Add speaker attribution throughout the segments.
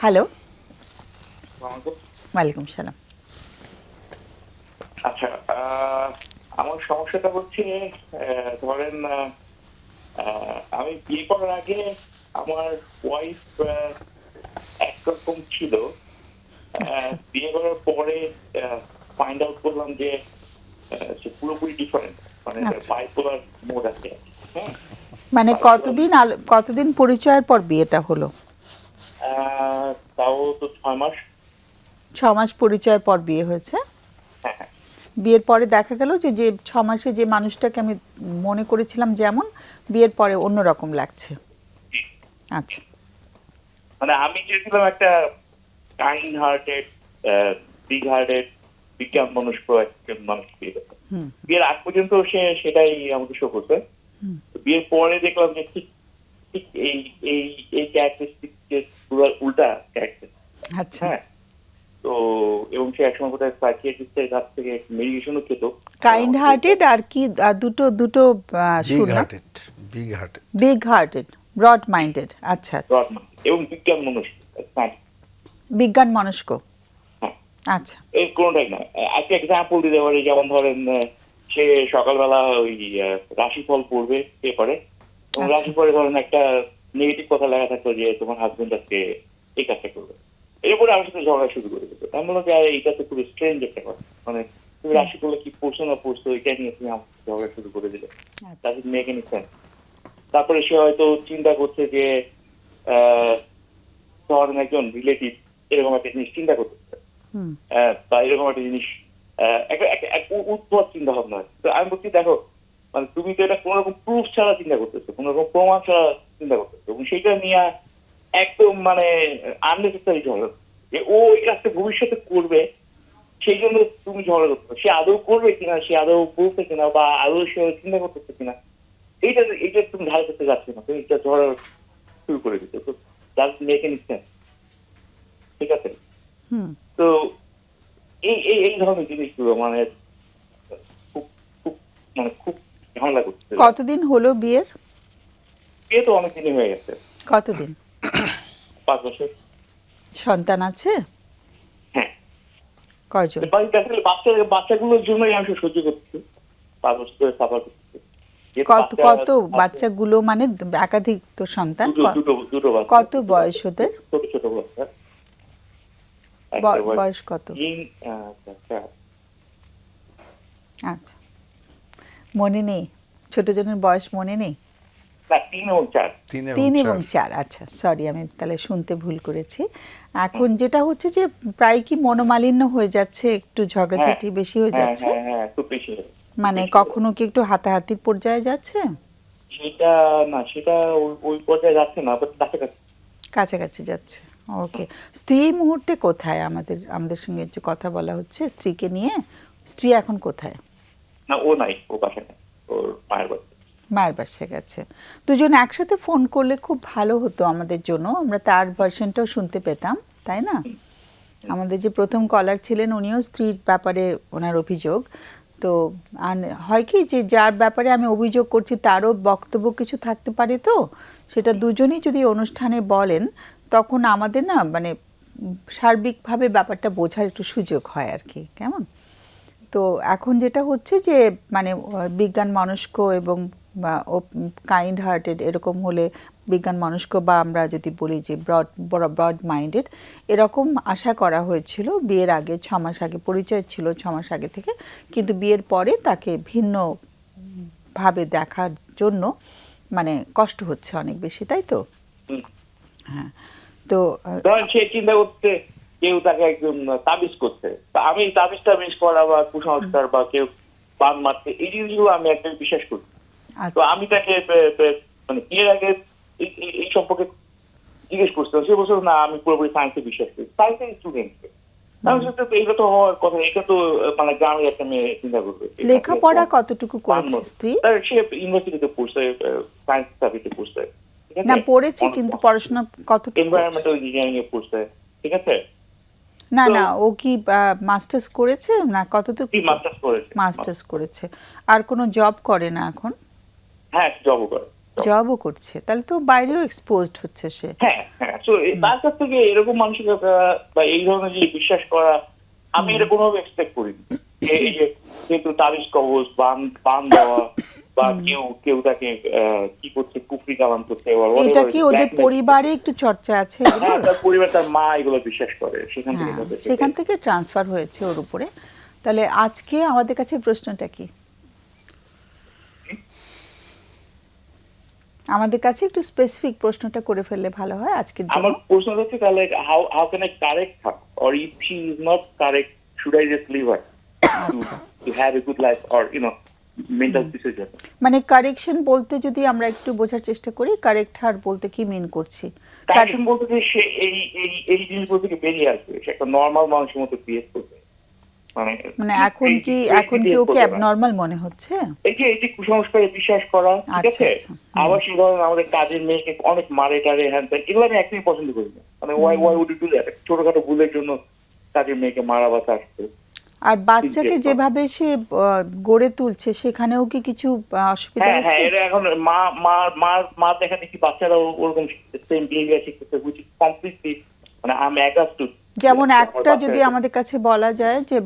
Speaker 1: Hello. ওয়ালাইকুম সালাম।
Speaker 2: আচ্ছা আমার সমস্যাটা হচ্ছে ধরেন আমি বিয়ে করার আগে আমার ওয়াইফ একরকম ছিল। বিয়ে করার পরে ফাইন্ড আউট করলাম যে সে পুরোপুরি ডিফারেন্ট মানে
Speaker 1: আচ্ছা।
Speaker 2: বাইপোলার মোড আছে। হ্যাঁ?
Speaker 1: মানে কতদিন কতদিন পরিচয়ের পর বিয়েটা হলো?
Speaker 2: তাও তো ছয় মাস।
Speaker 1: ছ মাস পরিচয়ের পর বিয়ে হয়েছে?
Speaker 2: হ্যাঁ হ্যাঁ।
Speaker 1: বিয়ের পরে দেখা গেল যে যে ছ মাসে যে মানুষটাকে আমি মনে করেছিলাম যেমন বিয়ের পরে অন্যরকম লাগছে। আচ্ছা।
Speaker 2: মানে আমি চেয়েছিলাম একটা কাইন্ড হার্টেড বিগ হার্টেড বিজ্ঞান মনস্ক একজন মানুষ বিয়ে করতে। বিয়ের আগ পর্যন্ত সে সেটাই আমাকে শো
Speaker 1: হুম।
Speaker 2: বিয়ের পরে দেখলাম যে ঠিক ঠিক এই এই এই ক্যারেক্টারিস্টিক যে পুরো উল্টা ক্যারেক্টার
Speaker 1: আচ্ছা।
Speaker 2: হ্যাঁ তো এবং সে একসময় কোথায় সাইকিয়াট্রিস্টের কাছ থেকে মেডিকেশনও খেত।
Speaker 1: কাইন্ড হার্টেড আর কি দুটো দুটো
Speaker 3: big hearted big hearted
Speaker 1: big hearted broad minded আচ্ছা আচ্ছা।
Speaker 2: এবং বিজ্ঞান মনস্ক
Speaker 1: বিজ্ঞান মনস্ক।
Speaker 2: হ্যাঁ।
Speaker 1: আচ্ছা।
Speaker 2: এই কোনোটাই না একটা এক্সাম্পল দিতে পারি যেমন ধরেন সে সকালবেলা ওই রাশিফল পড়বে পেপারে। এবং
Speaker 1: আচ্ছা।
Speaker 2: রাশিফলে ধরেন একটা নেগেটিভ কথা লেখা থাকতো যে তোমার হাজবেন্ড আজকে এই কাজটা করবে। এরপরে আমার সাথে ঝগড়া শুরু করে দিত। আমি বললাম যে এটা তো খুব স্ট্রেঞ্জ একটা কথা। মানে তুমি রাশি করলে কি পড়ছো না পড়ছো এটা নিয়ে তুমি আমার ঝগড়া শুরু করে দিলে। মেক এনি তারপরে সে হয়তো চিন্তা করছে যে আহ, ধরেন একজন রিলেটিভ এরকম একটা জিনিস চিন্তা করতেছে বা এরকম একটা জিনিস আহ, একটা একটা- এক উ- চিন্তা ভাবনা হয়। তো আমি বলছি দেখো মানে তুমি তো এটা কোনো রকম প্রুফ ছাড়া চিন্তা করতেছো কোনো রকম প্রমাণ ছাড়া চিন্তা করতেছো এবং সেটা নিয়ে একদম মানে আননেসেসারি ঝগড়া। যে ও এই কাজটা ভবিষ্যতে করবে সেই জন্য তুমি ঝগড়া করছ সে আদৌ করবে কিনা সে আদৌ বলছে কিনা বা আদৌ সে চিন্তা করতেছে কিনা এইটা এইটা তুমি ধারে করতে যাচ্ছ না। তুমি এটা ঝগড়া শুরু করে দিচ্ছ তো যার মেক এনি ঠিক আছে? তো এই এই এই ধরনের জিনিসগুলো মানে খুব খুব মানে খুব ঝামেলা করছে।
Speaker 1: কতদিন হলো বিয়ের?
Speaker 2: বিয়ে তো অনেকদিনই হয়ে গেছে।
Speaker 1: কতদিন?
Speaker 2: পাঁচ বছর।
Speaker 1: সন্তান আছে?
Speaker 2: হ্যাঁ।
Speaker 1: কয়জন?
Speaker 2: বাড়িতে আসলে বাচ্চা বাচ্চাগুলোর জন্যই আমি সহ্য করছি। পাঁচ বছর ধরে সাফার করছি।
Speaker 1: কত কত বাচ্চাগুলো মানে একাধিক তো সন্তান? কত বয়স ওদের?
Speaker 2: ছোট ছোট বাচ্চা। বয়স
Speaker 1: কত?
Speaker 2: আচ্ছা,
Speaker 1: আচ্ছা। মনে নেই? ছোট জনের বয়স মনে নেই?
Speaker 2: না তিন এবং চার
Speaker 3: তিন এবং
Speaker 1: আচ্ছা সরি আমি তাহলে শুনতে ভুল করেছি। এখন যেটা হচ্ছে যে প্রায় কি মনোমালিন্য হয়ে যাচ্ছে একটু ঝগড়াঝাটি
Speaker 2: হ্যাঁ,
Speaker 1: বেশি হয়ে
Speaker 2: হ্যাঁ
Speaker 1: যাচ্ছে?
Speaker 2: হ্যাঁ হ্যাঁ বেশি
Speaker 1: মানে কখনো কি একটু হাতাহাতির পর্যায়ে যাচ্ছে?
Speaker 2: সেটা না সেটা ওই- পর্যায়ে যাচ্ছে না বাট কাছাকাছি।
Speaker 1: কাছাকাছি যাচ্ছে ওকে। স্ত্রী এই মুহূর্তে কোথায়? আমাদের আমাদের সঙ্গে যে কথা বলা হচ্ছে স্ত্রীকে নিয়ে? স্ত্রী এখন কোথায়?
Speaker 2: না ও নাই ও বাসায় ওর মায়ের বাড়ি
Speaker 1: মায়ের বাসায় গেছে। দুজন একসাথে ফোন করলে খুব ভালো হতো আমাদের জন্য। আমরা তার ভার্সনটাও শুনতে পেতাম, তাই না? আমাদের যে প্রথম কলার ছিলেন উনিও স্ত্রীর ব্যাপারে ওনার অভিযোগ। তো আর হয় কি যে যার ব্যাপারে আমি অভিযোগ করছি তারও বক্তব্য কিছু থাকতে পারে তো? সেটা দুজনেই যদি অনুষ্ঠানে বলেন, তখন আমাদের না মানে সার্বিকভাবে ব্যাপারটা বোঝার একটু সুযোগ হয় আর কি, কেমন? তো এখন যেটা হচ্ছে যে মানে বিজ্ঞান মনস্ক এবং কাইন্ড হার্টেড এরকম হলে বিজ্ঞান মনস্ক বা আমরা যদি বলি যে ব্রড বড় ব্রড মাইন্ডেড এরকম আশা করা হয়েছিল। বিয়ের আগে ছ মাস আগে পরিচয় ছিল ছ মাস আগে থেকে। কিন্তু বিয়ের পরে তাকে ভিন্ন ভাবে দেখার জন্য মানে কষ্ট হচ্ছে অনেক বেশি তাই তো? হ্যাঁ তো
Speaker 2: সে চিন্তা করতে কেউ তাকে একজন তাবিজ করতে আমি তাবিজ টাবিজ করা বা কুসংস্কার বা কেউ পান মারতে এই জিনিসগুলো আমি একদম বিশ্বাস করি। তো
Speaker 1: আচ্ছা।
Speaker 2: আমি তাকে মানে বিয়ের আগে এই- সম্পর্কে জিজ্ঞেস করছিলাম। সে বলছিল না আমি পুরোপুরি সায়েন্সে বিশ্বাস করি। সায়েন্সের স্টুডেন্ট এইটা তো হওয়ার কথা এটা তো মানে গ্রামের একটা মেয়ে চিন্তা করবে।
Speaker 1: লেখাপড়া কতটুকু করেছে স্ত্রী?
Speaker 2: সে ইউনিভার্সিটিতে পড়ছে সায়েন্স সাবজেক্টে পড়ছে।
Speaker 1: না পড়েছে কিন্তু পড়াশোনা কতটুকু
Speaker 2: এনভায়রনমেন্টাল ইঞ্জিনিয়ারিং এ পড়ছে। ঠিক আছে?
Speaker 1: না না ও কি মাস্টার্স করেছে? না কতটুকু
Speaker 2: কি মাস্টার্স করেছে?
Speaker 1: মাস্টার্স করেছে। আর কোনো জব করে না এখন?
Speaker 2: হ্যাঁ জবও করে
Speaker 1: জবও করছে। তাহলে তো বাইরেও এক্সপোজড হচ্ছে সে।
Speaker 2: হ্যাঁ হ্যাঁ তো তার কাছ থেকে এরকম মানসিকতা বা এই ধরনের যে বিশ্বাস করা আমি এটা কোনোভাবে এক্সপেক্ট করিনি। যে এই যে কিন্তু তারিশ কবজ বান বান দেওয়া বা কেউ কেউ তাকে কি করছে কুফরি কালাম করছে
Speaker 1: এটা কি ওদের পরিবারে একটু চর্চা আছে
Speaker 2: হ্যাঁ তার পরিবার তার মা এগুলো বিশ্বাস করে সেখান থেকে
Speaker 1: হ্যাঁ সেখান থেকে। ট্রান্সফার হয়েছে ওর উপরে। তাহলে আজকে আমাদের কাছে প্রশ্নটা কি? আমাদের কাছে একটু স্পেসিফিক প্রশ্নটা করে ফেললে ভালো হয় আজকের জন্য।
Speaker 2: আমার প্রশ্ন হচ্ছে তাহলে how how can I correct her or if she is not correct should I just leave her to have a good life or you know mental জন্য।
Speaker 1: মানে কারেকশন বলতে যদি আমরা একটু বোঝার চেষ্টা করি কারেক্ট হার বলতে কি মিন করছি?
Speaker 2: কারেকশন বলতে যে সে এই এই এই জিনিসগুলো থেকে বেরিয়ে আসবে। সে একটা নর্মাল মানুষের মতো বিহেভ করবে। মানে
Speaker 1: মানে এখন কি এখন কি ওকে অ্যাবনর্মাল মনে হচ্ছে?
Speaker 2: এই যে এই যে কুসংস্কারে বিশ্বাস করা ঠিক
Speaker 1: আচ্ছা,
Speaker 2: আছে?
Speaker 1: আচ্ছা।
Speaker 2: আবার সেই ধরনের আমাদের কাজের মেয়েকে অনেক মারে টারে হ্যান ত্যান এগুলো আমি একদমই পছন্দ করি না। মানে why why would do that ছোটখাটো ভুলের জন্য কাজের মেয়েকে মারা বা করে
Speaker 1: আর বাচ্চাকে যেভাবে সে গড়ে তুলছে সেখানেও কি কিছু অসুবিধা
Speaker 2: হ্যাঁ হ্যাঁ এটা এখন মা মা মা মা দেখা দেখি বাচ্চারা ওরকম সেম বিহেভিয়ার শিখতেছে হুইচ ইজ কমপ্লিটলি মানে আমি অ্যাডাপ্ট টু
Speaker 1: যেমন একটা যদি আমাদের কাছে বলা যায় যে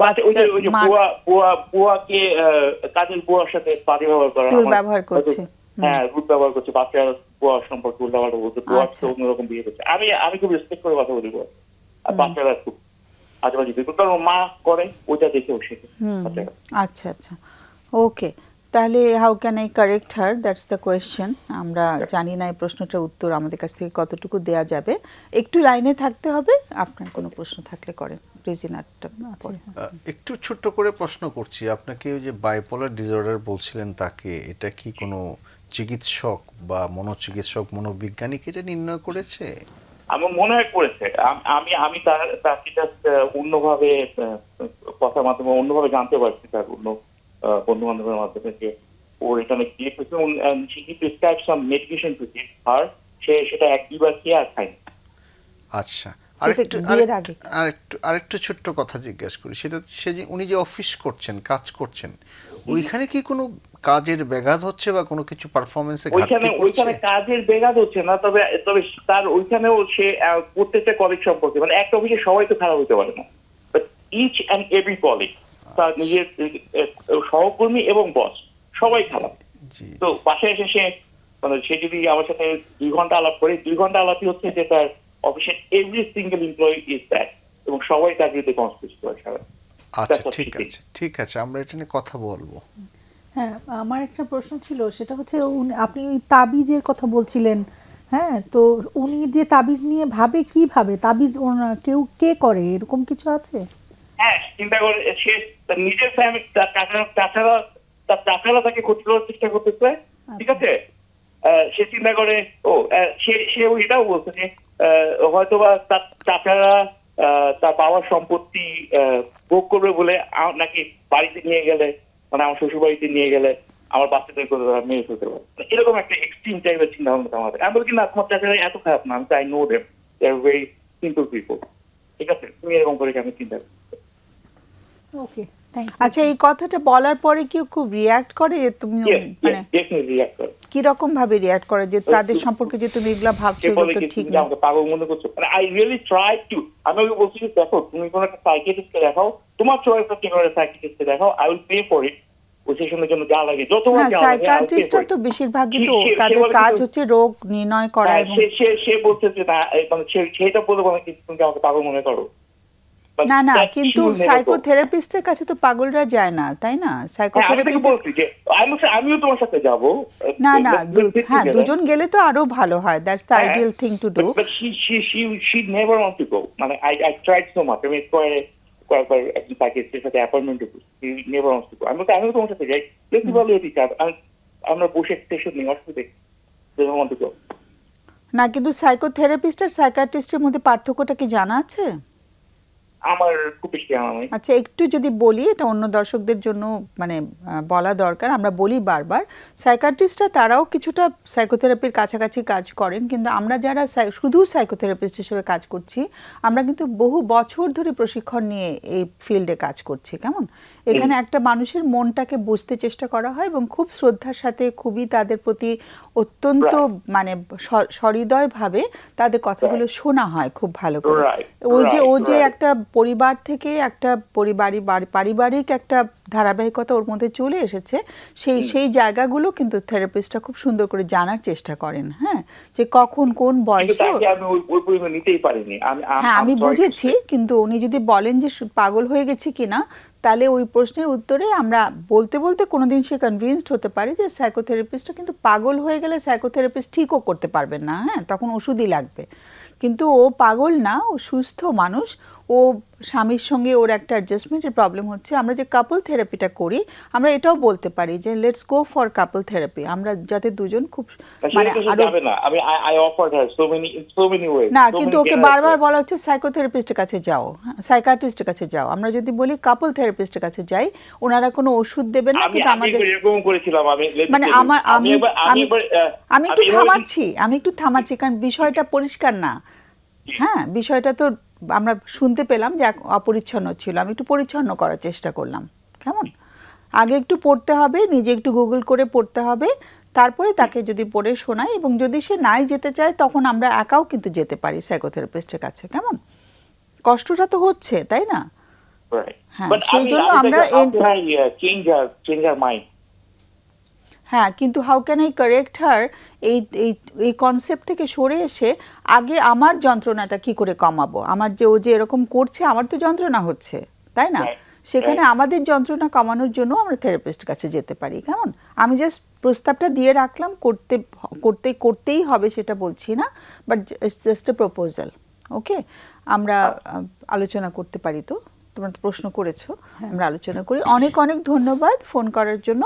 Speaker 2: কাজের সাথে ব্যবহার করা ব্যবহার
Speaker 1: করছে।
Speaker 2: হ্যাঁ রুট ব্যবহার করছে বাচ্চা বুয়া সম্পর্কে উল্টাপাল্টা বলছে বুয়া
Speaker 1: আচ্ছা,
Speaker 2: অন্যরকম বিয়ে করছে। আমি আমি খুব রেসপেক্ট করে কথা বলি আর বাচ্চারা খুব আজেবাজি বিয়ে করে। কারণ মা করে ওইটা দেখেও শেখে
Speaker 1: হুম।
Speaker 2: বাচ্চারা।
Speaker 1: আচ্ছা আচ্ছা। ওকে। তাহলে how can I correct her that's the question আমরা জানি না এই প্রশ্নটার উত্তর আমাদের কাছ থেকে কতটুকু দেয়া যাবে। একটু লাইনে থাকতে হবে আপনার কোনো প্রশ্ন থাকলে করে প্লিজ ইনারটা
Speaker 3: একটু ছোট্ট করে প্রশ্ন করছি। আপনাকে ওই যে বাইপোলার ডিসঅর্ডার বলছিলেন তাকে এটা কি কোনো চিকিৎসক বা মনোচিকিৎসক মনোবিজ্ঞানী কি এটা নির্ণয় করেছে?
Speaker 2: আমার মনে হয় করেছে। আমি আমি তার তাকে জাস্ট অন্যভাবে কথার মাধ্যমে অন্যভাবে জানতে পারছি তার অন্য বন্ধু বান্ধবের মাধ্যমে যে ওর এখানে গিয়ে prescribe some medication to give আর সে সেটা এক দুবার খেয়ে আর খায়নি।
Speaker 3: আচ্ছা। আরেকটু আরেকটু আরেকটু ছোট্ট কথা জিজ্ঞেস করি। সেটা সে যে উনি যে অফিস করছেন কাজ করছেন ওইখানে কি কোনো কাজের ব্যাঘাত হচ্ছে বা কোনো কিছু পারফরমেন্সে
Speaker 2: ওইখানে ওইখানে কাজের বেগাত হচ্ছে না তবে তবে তার ওইখানেও সে আহ, প্রত্যেকটা কলিগ সম্পর্কে। মানে একটা অফিসে সবাই তো খারাপ হতে পারে না। But each and every colleague তার নিজের সহকর্মী এবং বস সবাই খারাপ। তো বাসায় এসে সে মানে সে যদি আমার সাথে দুই ঘণ্টা আলাপ করে দুই ঘণ্টা আলাপই হচ্ছে যে তার অফিসের every single employee is that এবং সবাই তার বিরুদ্ধে কনস্পিরেসি করে সারা।
Speaker 3: আচ্ছা ঠিক আছে ঠিক আছে আমরা এটা নিয়ে কথা বলব।
Speaker 4: হ্যাঁ আমার একটা প্রশ্ন ছিল সেটা হচ্ছে উনি- আপনি ওই তাবিজের কথা বলছিলেন হ্যাঁ? তো উনি যে তাবিজ নিয়ে ভাবে কি ভাবে? তাবিজ কেউ কে করে? এরকম কিছু আছে?
Speaker 2: হ্যাঁ চিন্তা করে সে তার নিজের ফ্যামিলি তার তাছাড়া তাছাড়া তার তাকে ক্ষতি করার চেষ্টা করতেছে? ঠিক আছে? আহ, সে চিন্তা করে ও সে সে এটাও বলছে যে হয়তোবা তার চাচারা তার বাবার সম্পত্তি ভোগ করবে বলে নাকি বাড়িতে নিয়ে গেলে মানে আমার শ্বশুর বাড়িতে নিয়ে গেলে আমার বাচ্চাদের করে তারা মেরে ফেলতে পারে। এরকম একটা এক্সট্রিম টাইপের চিন্তা ভাবনা আমাদের। আমি বলি না তোমার চাচারা এত খারাপ না আমি I know them they are very simple people ঠিক আছে? তুমি এরকম করে আমি চিন্তা করো?
Speaker 4: ওকে
Speaker 1: আচ্ছা এই কথাটা বলার পরে কেউ খুব রিয়াক্ট করে যে তুমি মানে। কি রকম ভাবে রিয়াক্ট করে যে তাদের সম্পর্কে যে তুমি এগুলা ভাবছ এগুলো তো
Speaker 2: কি
Speaker 1: ঠিক না।
Speaker 2: আমাকে পাগল মনে করছ। মানে আই রিয়েলি ট্রাই টু আমি ওকে বলছি যে দেখো তুমি কোনো একটা সাইকিয়াট্রিস্টকে দেখাও তোমার চয়েস হচ্ছে কোনো সাইকিয়াট্রিস্টকে দেখাও I will pay for it.
Speaker 1: তো বেশিরভাগই তো তাদের কাজ হচ্ছে রোগ নির্ণয় করা এবং
Speaker 2: সে সে সে বলছে যে না মানে সে- সেটা বলে আমাকে পাগল মনে করো?
Speaker 1: না না কিন্তু সাইকোথেরাপিস্টের কাছে তো পাগলরা যায় না তাই না?
Speaker 2: হ্যাঁ, আমি
Speaker 1: সাইকোথেরাপি
Speaker 2: তাকে বলছি যে আমি আমিও তোমার সাথে যাব।
Speaker 1: না না হ্যাঁ দুজন গেলে তো আরও ভালো হয় that's the ideal thing to do
Speaker 2: but she, she, she, she never want to go. মানে I, I tried so much. আমি কয়ে কয়েকবার একজন সাইকিয়াট্রিস্টের সাথে অ্যাপয়েন্টমেন্ট করছি He never wants to go. আমি বলছি, আমিও তোমার সাথে যাই। দেখতে ভালো এটি চাপ আমরা বসে সেশন নিই অসুবিধে don't want to go.
Speaker 1: না কিন্তু সাইকোথেরাপিস্ট আর সাইকাট্রিস্টের মধ্যে পার্থক্যটা কি জানা আছে?
Speaker 2: আমার বেশি জানা
Speaker 1: আচ্ছা একটু যদি বলি, এটা অন্য দর্শকদের জন্য মানে বলা দরকার, আমরা বলি বারবার সাইকাট্রিস্টরা তারাও কিছুটা সাইকোথেরাপির কাছাকাছি কাজ করেন, কিন্তু আমরা যারা শুধু সাইকোথেরাপিস্ট হিসেবে কাজ করছি, আমরা কিন্তু বহু বছর ধরে প্রশিক্ষণ নিয়ে এই ফিল্ডে কাজ করছি, কেমন? এখানে একটা মানুষের মনটাকে বুঝতে চেষ্টা করা হয় এবং খুব শ্রদ্ধার সাথে খুবই তাদের প্রতি অত্যন্ত মানে স- সহৃদয়ভাবে তাদের কথাগুলো শোনা হয় খুব ভালো করে। ওই যে ও যে একটা পরিবার থেকে একটা পরিবারিক বাড়ি- পারিবারিক একটা ধারাবাহিকতা ওর মধ্যে চলে এসেছে সেই সেই জায়গাগুলো কিন্তু থেরাপিস্টরা খুব সুন্দর করে জানার চেষ্টা করেন হ্যাঁ? যে কখন কোন বয়সে হ্যাঁ আমি বুঝেছি কিন্তু উনি যদি বলেন যে পাগল হয়ে গেছি কিনা তাহলে ওই প্রশ্নের উত্তরে আমরা বলতে বলতে কোনোদিন সে কনভিনসড হতে পারে যে সাইকোথেরাপিস্টটা কিন্তু পাগল হয়ে গেলে সাইকোথেরাপিস্ট ঠিকও করতে পারবেন না হ্যাঁ? তখন ওষুধই লাগবে। কিন্তু ও পাগল না, ও সুস্থ মানুষ ও স্বামীর সঙ্গে ওর একটা অ্যাডজাস্টমেন্টের প্রবলেম হচ্ছে। আমরা যে কাপল থেরাপিটা করি আমরা এটাও বলতে পারি যে let's go for couple therapy আমরা যাতে দুজন খুব মানে
Speaker 2: আরও না। আমি I offered her so many so many way
Speaker 1: না কিন্তু ওকে বারবার বলা হচ্ছে সাইকোথেরাপিস্টের কাছে যাও সাইকাট্রিস্টের কাছে যাও। আমরা যদি বলি কাপল থেরাপিস্টের কাছে যাই ওনারা কোনো ওষুধ দেবেন না কিন্তু আমাদের
Speaker 2: এরকম করেছিলাম আমি
Speaker 1: মানে আমার আমি আমি আমি একটু থামাচ্ছি আমি একটু থামাচ্ছি কারণ বিষয়টা পরিষ্কার না। হ্যাঁ বিষয়টা তো আমরা শুনতে পেলাম যে অপরিচ্ছন্ন ছিল। আমি একটু পরিচ্ছন্ন করার চেষ্টা করলাম। কেমন? আগে একটু পড়তে হবে নিজে একটু গুগল করে পড়তে হবে তারপরে তাকে যদি পড়ে শোনাই এবং যদি সে নাই যেতে চায় তখন আমরা একাও কিন্তু যেতে পারি সাইকোথেরাপিস্টের কাছে। কেমন? কষ্টটা তো হচ্ছে তাই না? হ্যাঁ, সেই জন্য আমরা
Speaker 2: তাকে, how
Speaker 1: এন- হ্যাঁ কিন্তু how can I correct her এই এই এই কনসেপ্ট থেকে সরে এসে আগে আমার যন্ত্রণাটা কি করে কমাবো? আমার যে ও যে এরকম করছে আমার তো যন্ত্রণা হচ্ছে তাই না? সেখানে আমাদের যন্ত্রণা কমানোর জন্য আমরা থেরাপিস্ট কাছে যেতে পারি কেমন? আমি জাস্ট প্রস্তাবটা দিয়ে রাখলাম করতে করতে করতেই হবে সেটা বলছি না but just a proposal okay আমরা আলোচনা করতে পারি তো? তোমরা তো প্রশ্ন করেছ আমরা আলোচনা করি। অনেক অনেক ধন্যবাদ ফোন করার জন্য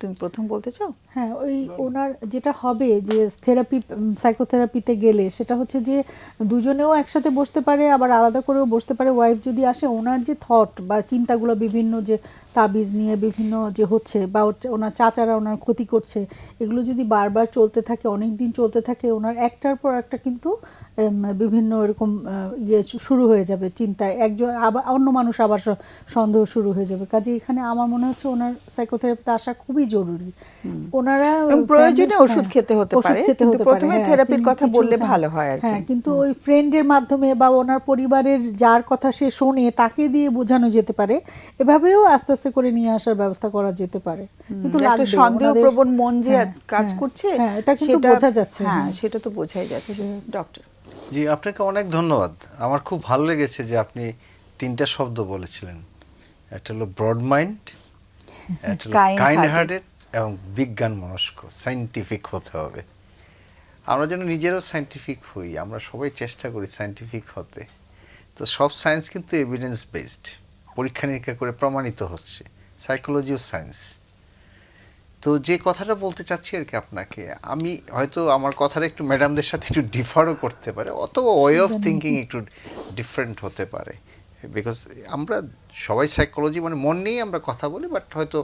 Speaker 1: তুমি প্রথম বলতে চাও?
Speaker 4: হ্যাঁ ওই ওনার যেটা হবে যে থেরাপি সাইকোথেরাপিতে গেলে সেটা হচ্ছে যে দুজনেও একসাথে বসতে পারে আবার আলাদা করেও বসতে পারে। ওয়াইফ যদি আসে ওনার যে থট বা চিন্তাগুলো বিভিন্ন যে তাবিজ নিয়ে বিভিন্ন যে হচ্ছে বা ওনার চাচারা ওনার ক্ষতি করছে এগুলো যদি বারবার চলতে থাকে অনেক দিন চলতে থাকে ওনার একটার পর একটা কিন্তু বিভিন্ন এরকম ইয়ে শুরু হয়ে যাবে চিন্তায়। একজন আবার অন্য মানুষ আবার সন্দেহ শুরু হয়ে যাবে। কাজে এখানে আমার মনে হচ্ছে ওনার সাইকোথেরাপিতে আসা খুবই জরুরি। ওনারা
Speaker 1: প্রয়োজনে
Speaker 4: হ্যাঁ,
Speaker 1: ওষুধ খেতে হতে পারে, কিন্তু প্রথমে
Speaker 4: হ্যাঁ,
Speaker 1: থেরাপির কথা বললে
Speaker 4: হ্যাঁ,
Speaker 1: ভালো হয় আর
Speaker 4: হ্যাঁ কিন্তু ওই ফ্রেন্ডের মাধ্যমে বা ওনার পরিবারের যার কথা সে শোনে তাকে দিয়ে বোঝানো যেতে পারে। এভাবেও আস্তে আস্তে করে নিয়ে আসার ব্যবস্থা করা যেতে পারে। কিন্তু
Speaker 1: সন্দেহ
Speaker 4: প্রবণ
Speaker 1: মন যে
Speaker 4: হ্যাঁ,
Speaker 1: কাজ
Speaker 4: হ্যাঁ,
Speaker 1: করছে
Speaker 4: হ্যাঁ এটা কিন্তু বোঝা যাচ্ছে
Speaker 1: হ্যাঁ
Speaker 4: হ্যাঁ।
Speaker 1: সেটা তো বোঝাই যাচ্ছে। ডক্টর
Speaker 3: জি আপনাকে অনেক ধন্যবাদ। আমার খুব ভালো লেগেছে যে আপনি তিনটা শব্দ বলেছিলেন। একটা হলো ব্রড মাইন্ড একটা হলো কাইন্ড হার্টেড এবং বিজ্ঞান মনস্ক সাইন্টিফিক হতে হবে। আমরা যেন নিজেরও সাইন্টিফিক হই আমরা সবাই চেষ্টা করি সাইন্টিফিক হতে। তো সব সায়েন্স কিন্তু এভিডেন্স বেসড পরীক্ষা নিরীক্ষা করে প্রমাণিত হচ্ছে সাইকোলজিও সায়েন্স তো যে কথাটা বলতে চাচ্ছি আর কি আপনাকে আমি হয়তো আমার কথাটা একটু ম্যাডামদের সাথে একটু ডিফারও করতে পারে অথবা ওয়ে অফ থিঙ্কিং একটু ডিফারেন্ট হতে পারে। বিকজ আমরা সবাই সাইকোলজি মানে মন নিয়েই আমরা কথা বলি বাট হয়তো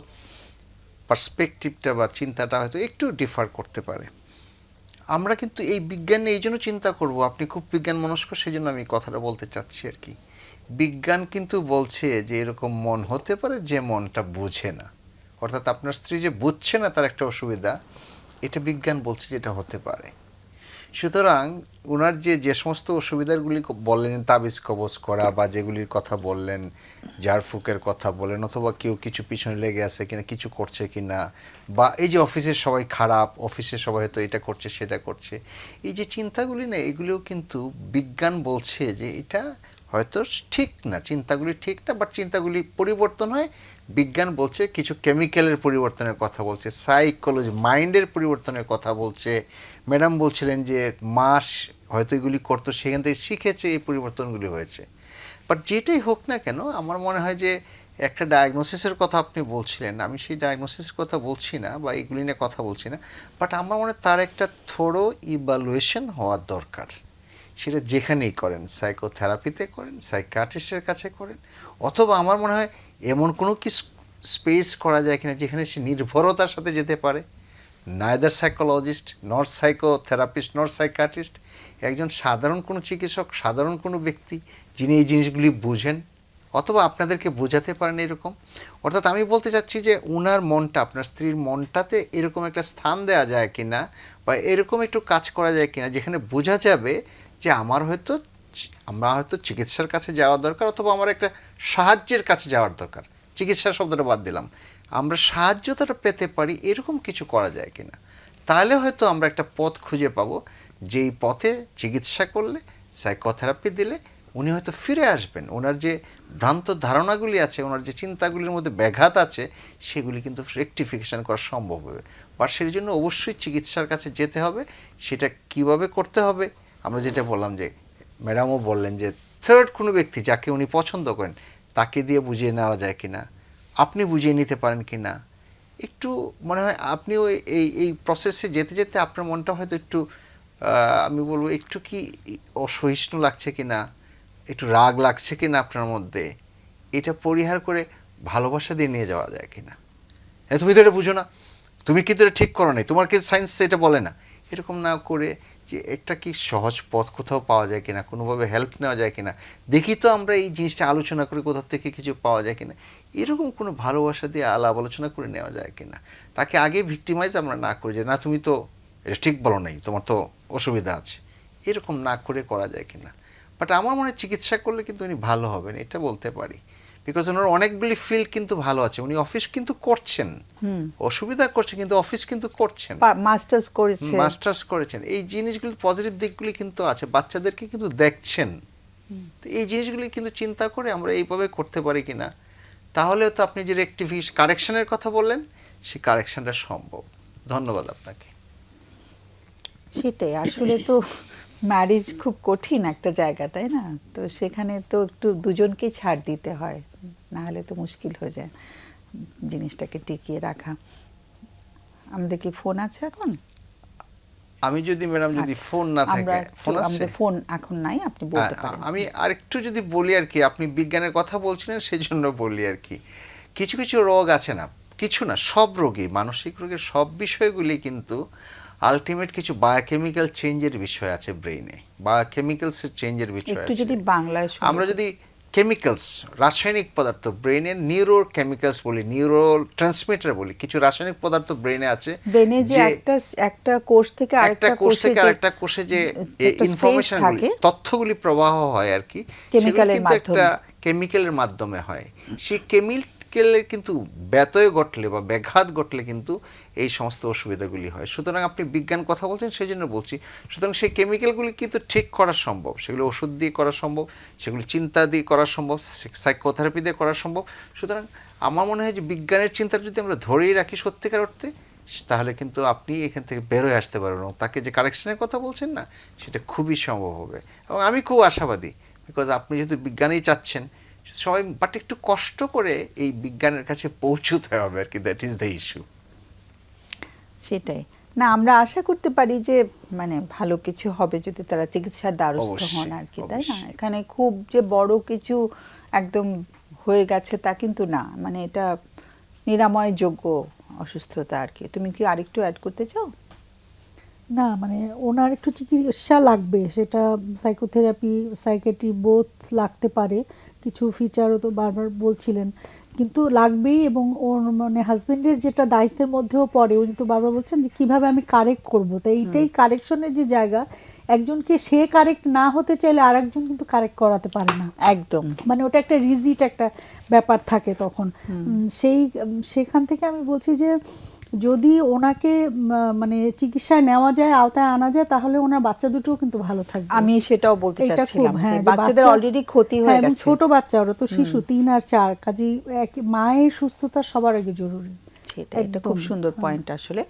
Speaker 3: পার্সপেকটিভটা বা চিন্তাটা হয়তো একটু ডিফার করতে পারে। আমরা কিন্তু এই বিজ্ঞান নিয়ে এই জন্য চিন্তা করব আপনি খুব বিজ্ঞান মনস্ক সেই জন্য আমি কথাটা বলতে চাচ্ছি আর কি। বিজ্ঞান কিন্তু বলছে যে এরকম মন হতে পারে যে মনটা বুঝে না। অর্থাৎ আপনার স্ত্রী যে বুঝছে না তার একটা অসুবিধা, এটা বিজ্ঞান বলছে যে এটা হতে পারে। সুতরাং ওনার যে যে সমস্ত অসুবিধাগুলি বললেন, তাবিজ কবজ করা বা যেগুলির কথা বললেন ঝাড়ফুকের কথা বলেন অথবা কেউ কিছু পিছনে লেগে আছে কিনা, কিছু করছে কি না বা এই যে অফিসের সবাই খারাপ অফিসের সবাই হয়তো এটা করছে, সেটা করছে, এই যে চিন্তাগুলি না, এগুলিও কিন্তু বিজ্ঞান বলছে যে এটা হয়তো ঠিক না, চিন্তাগুলি ঠিক না বাট চিন্তাগুলি পরিবর্তন হয়। বিজ্ঞান বলছে কিছু কেমিক্যালের পরিবর্তনের কথা বলছে সাইকোলজি মাইন্ডের পরিবর্তনের কথা বলছে। ম্যাডাম বলছিলেন যে মাস হয়তো এগুলি করতো, সেখান থেকে শিখেছে, এই পরিবর্তনগুলি হয়েছে। বাট যেটাই হোক না কেন, আমার মনে হয় যে একটা ডায়াগনোসিসের কথা আপনি বলছিলেন, আমি সেই ডায়াগনোসিসের কথা বলছি না বা এগুলি নিয়ে কথা বলছি না বাট আমার মনে তার একটা থোড়ো ইভালুয়েশন হওয়ার দরকার। সেটা যেখানেই করেন সাইকোথেরাপিতে করেন সাইকাট্রিস্টের কাছে করেন, অথবা আমার মনে হয় এমন কোনো কি স্পেস করা যায় কিনা যেখানে সে নির্ভরতার সাথে যেতে পারে। Neither psychologist not psychotherapist not psychiatrist একজন সাধারণ কোনো চিকিৎসক, সাধারণ কোনো ব্যক্তি যিনি এই জিনিসগুলি বুঝেন, অথবা আপনাদেরকে বোঝাতে পারেন এরকম। অর্থাৎ আমি বলতে চাচ্ছি যে উনার মনটা, আপনার স্ত্রীর মনটাতে এরকম একটা স্থান দেওয়া যায় কিনা, বা এরকম একটু কাজ করা যায় কিনা যেখানে বোঝা যাবে যে আমার হয়তো আমরা হয়তো চিকিৎসার কাছে যাওয়া দরকার অথবা আমার একটা সাহায্যের কাছে যাওয়ার দরকার। চিকিৎসা শব্দটা বাদ দিলাম। আমরা সাহায্যতা পেতে পারি, এরকম কিছু করা যায় কি না তাহলে হয়তো আমরা একটা পথ খুঁজে পাবো। যেই পথে চিকিৎসা করলে সাইকোথেরাপি দিলে উনি হয়তো ফিরে আসবেন। ওনার যে ভ্রান্ত ধারণাগুলি আছে, ওনার যে চিন্তাগুলির মধ্যে ব্যাঘাত আছে, সেগুলি কিন্তু রেকটিফিকেশন করা সম্ভব হবে। বা সেই জন্য অবশ্যই চিকিৎসার কাছে যেতে হবে। সেটা কীভাবে করতে হবে? আমরা যেটা বললাম যে ম্যাডামও বললেন যে থার্ড কোনো ব্যক্তি যাকে উনি পছন্দ করেন, তাকে দিয়ে বুঝিয়ে নেওয়া যায় কি না আপনি বুঝিয়ে নিতে পারেন কি না একটু মনে হয় আপনিও এই এই প্রসেসে যেতে যেতে আপনার মনটা হয়তো একটু আমি বলব একটু কি অসহিষ্ণু লাগছে কি না একটু রাগ লাগছে কি না আপনার মধ্যে, এটা পরিহার করে ভালোবাসা দিয়ে নিয়ে যাওয়া যায় কি না হ্যাঁ তুমি তো এটা বুঝো না। তুমি কিন্তু এটা ঠিক করো নাই। তোমার কিন্তু সায়েন্স এটা বলে না। এরকম না করে যে একটা কি সহজ পথ কোথাও পাওয়া যায় কিনা, কোনোভাবে হেল্প নেওয়া যায় কিনা, দেখি তো আমরা এই জিনিসটা আলোচনা করে কোথাও থেকে কিছু পাওয়া যায় কিনা, এরকম কোনো ভালোবাসা দিয়ে আলাপ আলোচনা করে নেওয়া যায় কিনা, তাকে আগে ভিক্টিমাইজ আমরা না করি যে, না, তুমি তো এটা ঠিক বলো নাই, তোমার তো অসুবিধা আছে। এরকম না করে করা যায় কিনা বাট আমার মনে চিকিৎসা করলে কিন্তু উনি ভালো হবেন, এটা বলতে পারি। বিকজ ওনার অনেকগুলি ফিল্ড কিন্তু ভালো আছে। উনি অফিস কিন্তু করছেন। অসুবিধা করছে কিন্তু অফিস কিন্তু করছেন।
Speaker 1: মাস্টার্স করেছে
Speaker 3: মাস্টার্স করেছেন। এই জিনিসগুলি পজিটিভ দিকগুলি কিন্তু আছে। বাচ্চাদেরকে কিন্তু দেখছেন। এই জিনিসগুলি কিন্তু চিন্তা করে আমরা এইভাবে করতে পারি কিনা তাহলে তো আপনি যে রেক্টিফিস কারেকশনের কথা বললেন সেই কারেকশনটা সম্ভব। ধন্যবাদ আপনাকে।
Speaker 1: সেটাই। আসলে তো ম্যারেজ খুব কঠিন একটা জায়গা তাই না? তো সেখানে তো একটু দুজনকেই ছাড় দিতে হয়। না হলে তো মুশকিল হয়ে যায় জিনিসটাকে টিকিয়ে রাখা। আমাদের কি ফোন আছে এখন?
Speaker 3: আমি যদি ম্যাডাম যদি
Speaker 1: আচ্ছা,
Speaker 3: ফোন না থাকে ফোন আছে?
Speaker 1: ফোন এখন নাই আপনি বলতে পারেন।
Speaker 3: আমি আরেকটু যদি বলি আর কি আপনি বিজ্ঞানের কথা বলছিলেন সেই জন্য বলি আর কি। কিছু কিছু রোগ আছে না? কিছু না সব রোগী মানসিক রোগের সব বিষয়গুলি কিন্তু আলটিমেট কিছু বায়োকেমিক্যাল চেঞ্জের বিষয় আছে ব্রেইনে বায়োকেমিক্যালসের চেঞ্জের বিষয়
Speaker 1: একটু
Speaker 3: আছে।
Speaker 1: যদি বাংলায়
Speaker 3: আমরা যদি কেমিক্যালস রাসায়নিক পদার্থ ব্রেনের নিউরো কেমিক্যালস বলি নিউরো ট্রান্সমিটার বলি কিছু রাসায়নিক পদার্থ ব্রেনে আছে
Speaker 1: ব্রেনে যে একটা একটা কোষ থেকে আরেকটা
Speaker 3: কোষ থেকে আরেকটা কোষে যে ইনফরমেশন তথ্যগুলি প্রবাহ হয় আর কি সেগুলো কিন্তু একটা। কেমিক্যালের মাধ্যমে হয় সেই কেমিক্যালের কিন্তু ব্যতয় ঘটলে বা ব্যাঘাত ঘটলে কিন্তু এই সমস্ত অসুবিধাগুলি হয়। সুতরাং আপনি বিজ্ঞান কথা বলছেন সেই জন্য বলছি। সুতরাং সেই কেমিক্যালগুলি কিন্তু ঠিক করা সম্ভব। সেগুলো ওষুধ দিয়ে করা সম্ভব, সেগুলো চিন্তা দিয়ে করা সম্ভব সাইকোথেরাপি দিয়ে করা সম্ভব। সুতরাং আমার মনে হয় যে বিজ্ঞানের চিন্তা যদি আমরা ধরেই রাখি সত্যিকার অর্থে, তাহলে কিন্তু আপনি এখান থেকে বেরোয় আসতে পারবেন এবং তাকে যে কারেকশনের কথা বলছেন না, সেটা খুবই সম্ভব হবে। এবং আমি খুব আশাবাদী, বিকজ আপনি যেহেতু বিজ্ঞানেই চাচ্ছেন সবাই বাট একটু কষ্ট করে এই বিজ্ঞানের কাছে পৌঁছতে হবে আর কি দ্যাট ইজ দ্য ইস্যু
Speaker 1: সেটাই। না আমরা আশা করতে পারি যে মানে ভালো কিছু হবে যদি তারা চিকিৎসার দ্বারস্থ হন আর কি তাই না? এখানে খুব যে বড় কিছু একদম হয়ে গেছে তা কিন্তু না। মানে এটা নিরাময় যোগ্য অসুস্থতা আর কি। তুমি কি আরেকটু অ্যাড করতে চাও?
Speaker 4: না মানে ওনার একটু চিকিৎসা লাগবে সেটা সাইকোথেরাপি সাইকেট্রি বোথ লাগতে পারে। কিছু ফিচারও তো বারবার বলছিলেন। কিন্তু লাগবেই এবং ওর মানে হাজবেন্ডের যেটা দায়িত্বের মধ্যেও পড়ে উনি তো বারবার বলছেন যে কীভাবে আমি কারেক্ট করব। তাই এইটাই কারেকশনের যে জায়গা একজনকে সে কারেক্ট না হতে চাইলে আরেকজন কিন্তু কারেক্ট করাতে পারে না।
Speaker 1: একদম।
Speaker 4: মানে ওটা একটা রিজিট একটা ব্যাপার থাকে তখন। সেই সেখান থেকে আমি বলছি যে যদি ওনাকে মানে চিকিৎসায় নেওয়া যায় আওতায় আনা যায় তাহলে ওনার বাচ্চা দুটো কিন্তু ভালো থাকবে।
Speaker 1: আমি সেটাও বলতে
Speaker 4: এটা
Speaker 1: চাচ্ছিলাম
Speaker 4: হ্যাঁ,
Speaker 1: বাচ্চাদের অলরেডি ক্ষতি হয়ে
Speaker 4: হ্যাঁ,
Speaker 1: গেছে।
Speaker 4: ছোট বাচ্চা ওরা তো শিশু তিন আর চার কাজেই মায়ের সুস্থতা সবার আগে জরুরি।
Speaker 1: সেটা একটা খুব সুন্দর
Speaker 4: হ্যাঁ।
Speaker 1: পয়েন্ট আসলে।